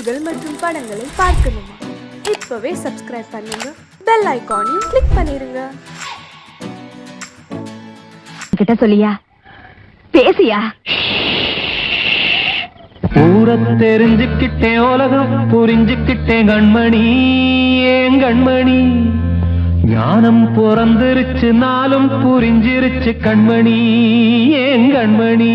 செய்திகள் மற்றும் படங்களை பார்க்கணுமா? இப்பவே சப்ஸ்கிரைப் பண்ணுங்க. பெல் ஐகானையும் கிளிக் பண்ணிருங்க. கிட்ட சொல்லியா? பேசியா? ஊர தெரிஞ்சுக்கிட்டேன் உலகம் புரிஞ்சுக்கிட்டேன் கண்மணி ஏன் கண்மணி? ஞானம் பிறந்திருச்சு நாளும் புரிஞ்சிருச்சு கண்மணி ஏன் கண்மணி?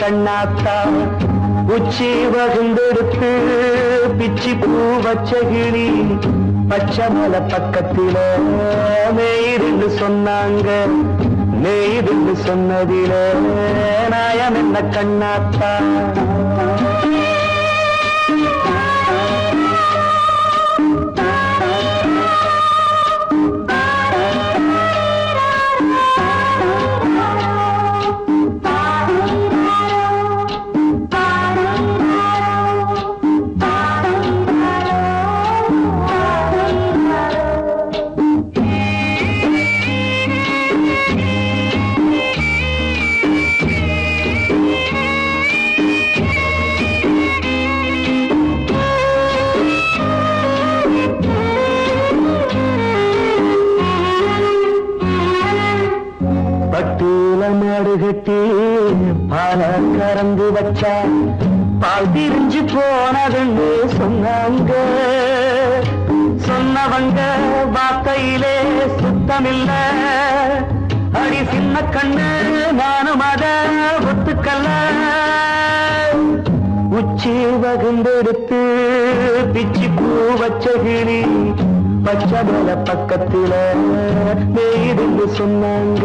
கண்ணாத்தா உச்சி வகுந்தெடுத்து பிச்சி பூ வச்சகிளி பச்சை மலை பக்கத்தில மேயிருந்து சொன்னாங்க மேயிருந்து சொன்னதில நாயம் என்ன கண்ணாத்தா. சுத்தமில்ல அடி சின்ன கண்ணு நானும் அத ஒத்துக்கல்ல உச்சி வகுந்தெடுத்து பிச்சி பூ வச்ச கிளி பச்சை மலை சொன்னாங்க.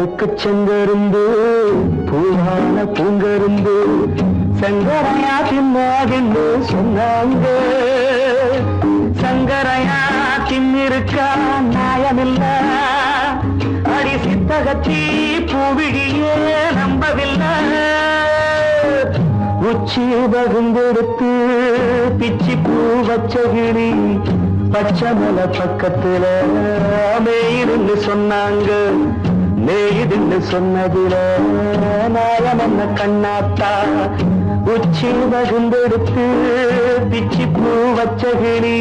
கடலுக்கு செங்கருந்து பூவான பூங்கருந்து சங்கரையா தின்னாகின்னு சொன்னாங்க. சங்கரையா தின்னிருக்கா நியாயமில்ல. அடி சித்தகத்தி பூவிழியே நம்பவில்லை. உச்சி பகுந்தெடுத்து பிச்சி பூ வச்சகிடி பச்சை மலை பக்கத்துல மேயிருந்து சொன்னாங்க. மேயிருந்து சொன்னதுல நாயம் என்ன கண்ணாத்தா? உச்சி வகுந்தெடுத்து பிச்சி பூ வச்ச கிளி.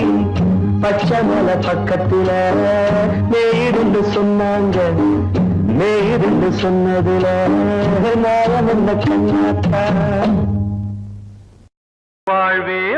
பச்சை மலை பக்கத்தில மேயிருந்து சொன்னாங்க. மேயிருந்து சொன்னதில நாயம் என்ன கண்ணாத்தா? வாழ்வே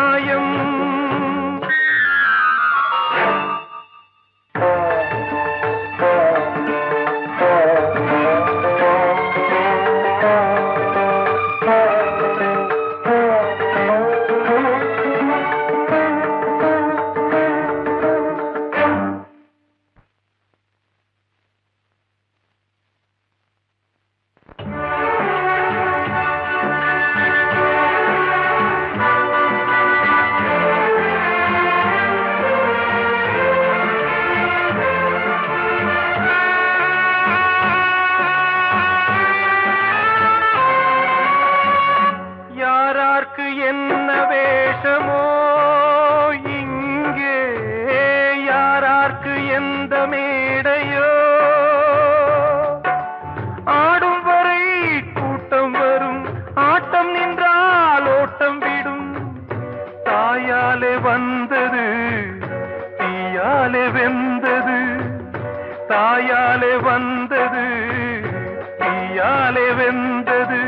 யாராலே வெந்தது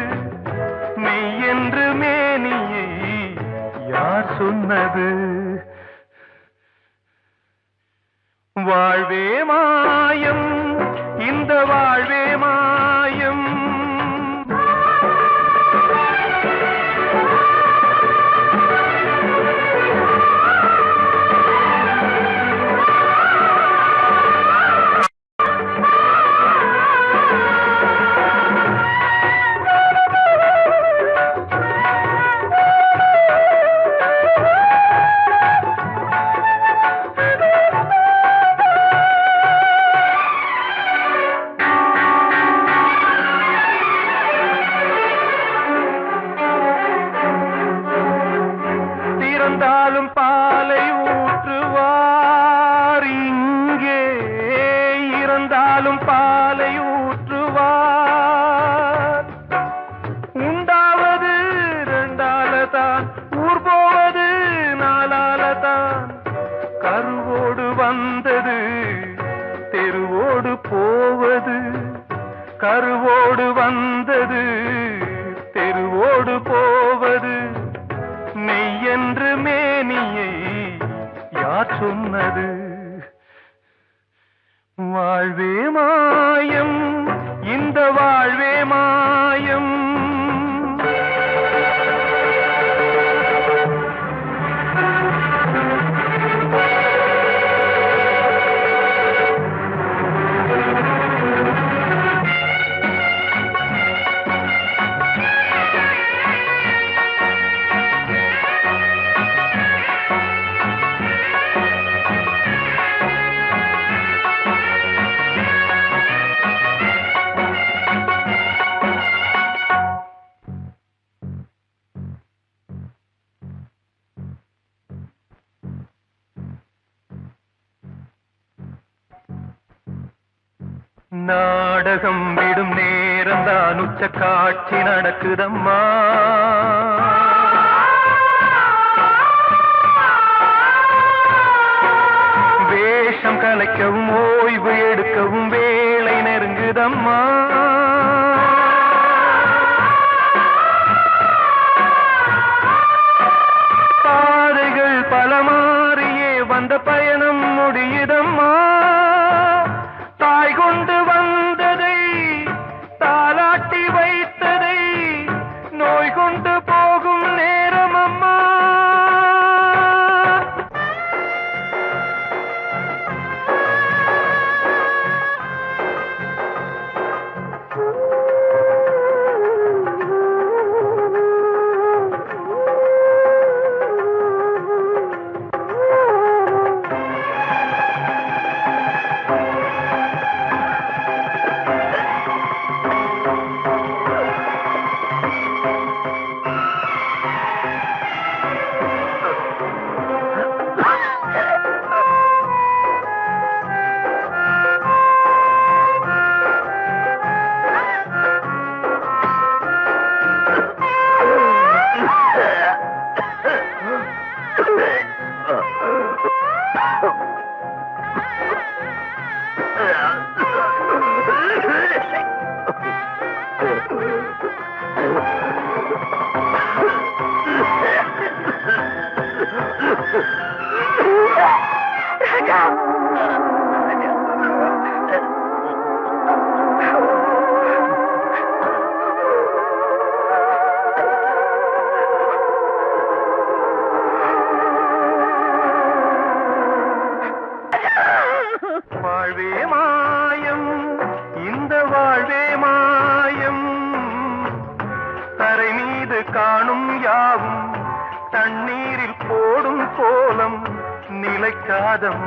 மெய் என்று மேனியை யார் சொன்னது? வாழ்வே மாயம் இந்த வாழ்வே மாயம். இருக்குதம்மா வேஷம் கலைக்கவும் ஓய்வு எடுக்கவும் வேலை நெருங்குதம்மா. பாதைகள் பல மாறியே வந்த பயணம் முடியுதம்மா.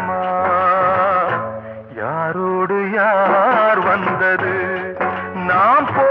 அம்மா யாரோடு யார் வந்தது? நாம் போ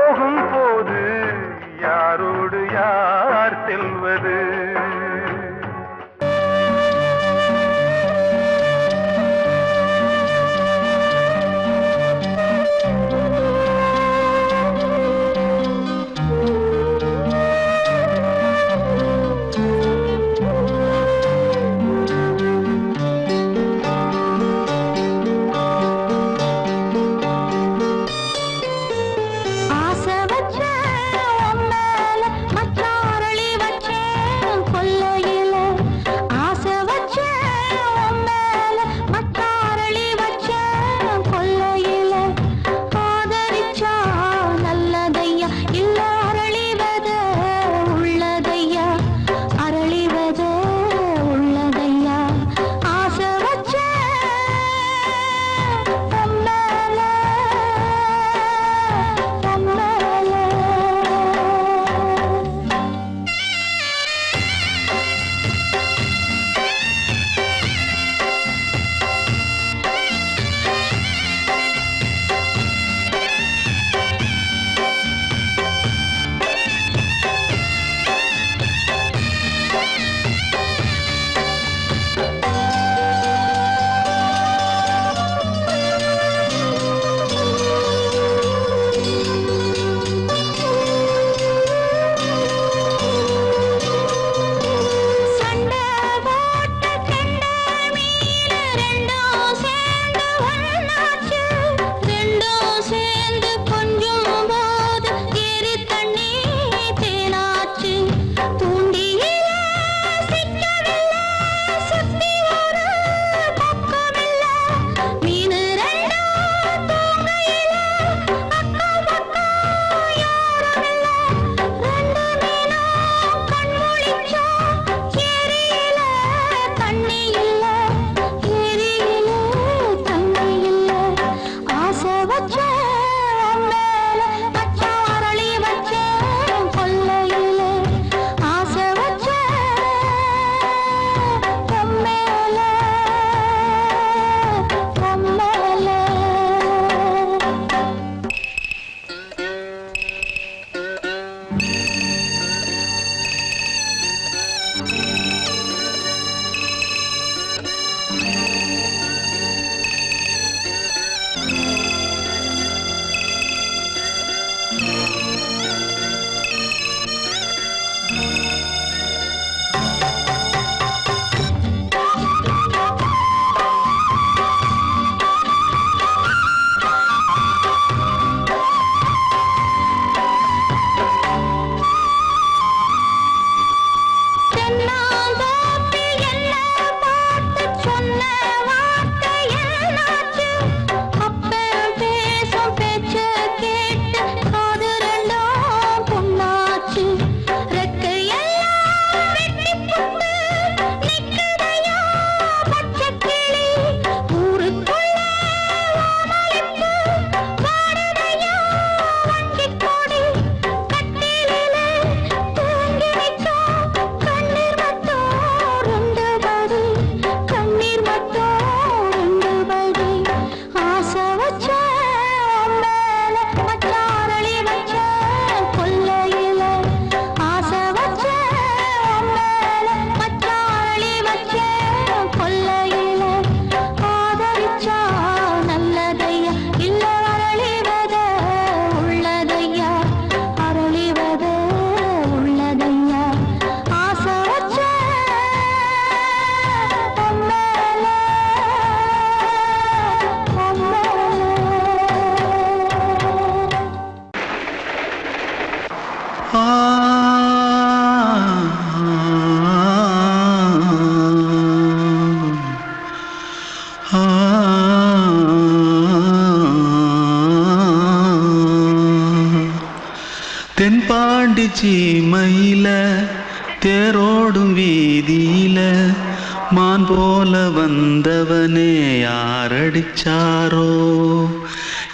போல வந்தவனே யாரடிச்சாரோ?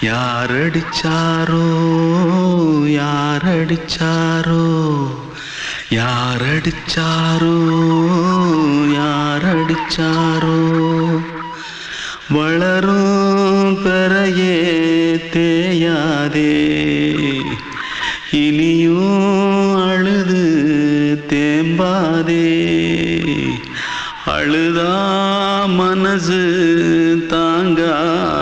யாரடிச்சாரோ? யாரடிச்சாரோ? யாரடிச்சாரோ?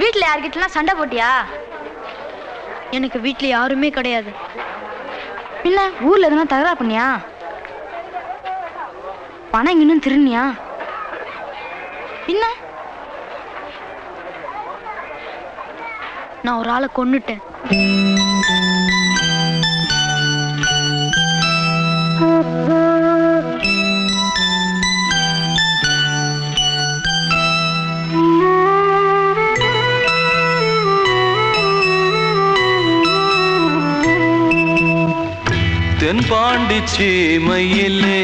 வீட்டில் யார்கிட்டலாம் சண்டை போட்டியா? எனக்கு வீட்டில் யாருமே கிடையாது. பின்ன ஊர்ல எதுனா தகராறு பண்ணியா? பணம் இன்னும் திருநியா பின்ன? நான் ஒரு ஆளை கொன்னுட்டேன். தென்பாண்டி சீமையிலே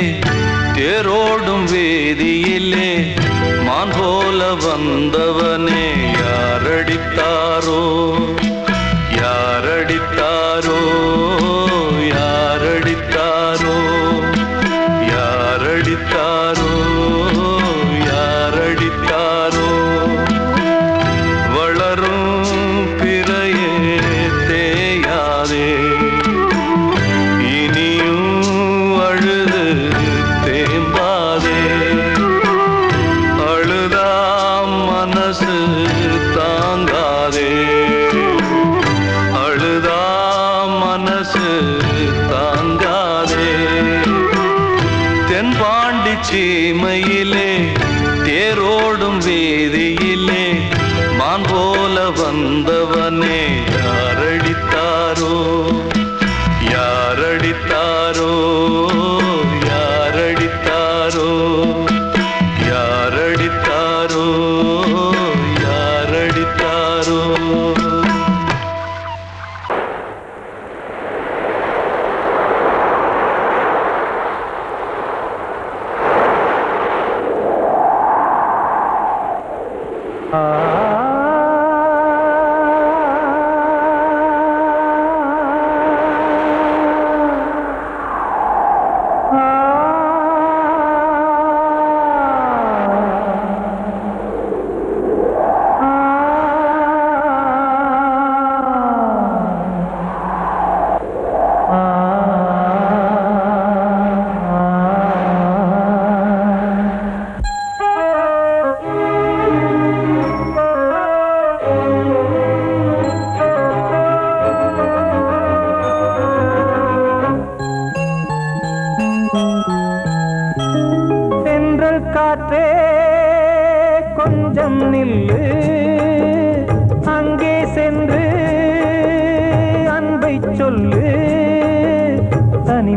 தேரோடும் வேதியிலே மான் போல வந்தவனே யாரடித்தாரோ? மாரடித்த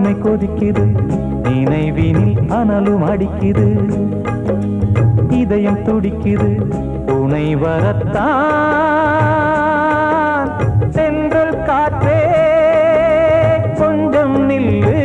தனிமை கொதிக்குது. நினைவினில் அனலும் அடிக்குது. இதயம் துடிக்குது. துணை வரத்தான். தென்றல் காற்றே கொஞ்சம் நில்லு.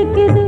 இதயம் துடிக்குது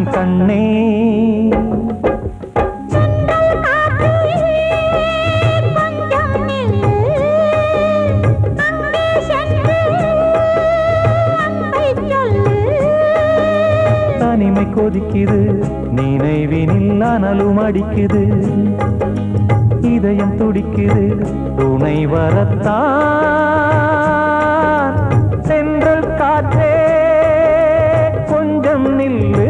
அன்பை கண்ணே. தனிமை கொதிக்குது நினைவினில் அனலும் அடிக்குது இதயம் துடிக்குது துணை வரத்தான். சென்றல் காற்றே கொஞ்சம் நில்லு.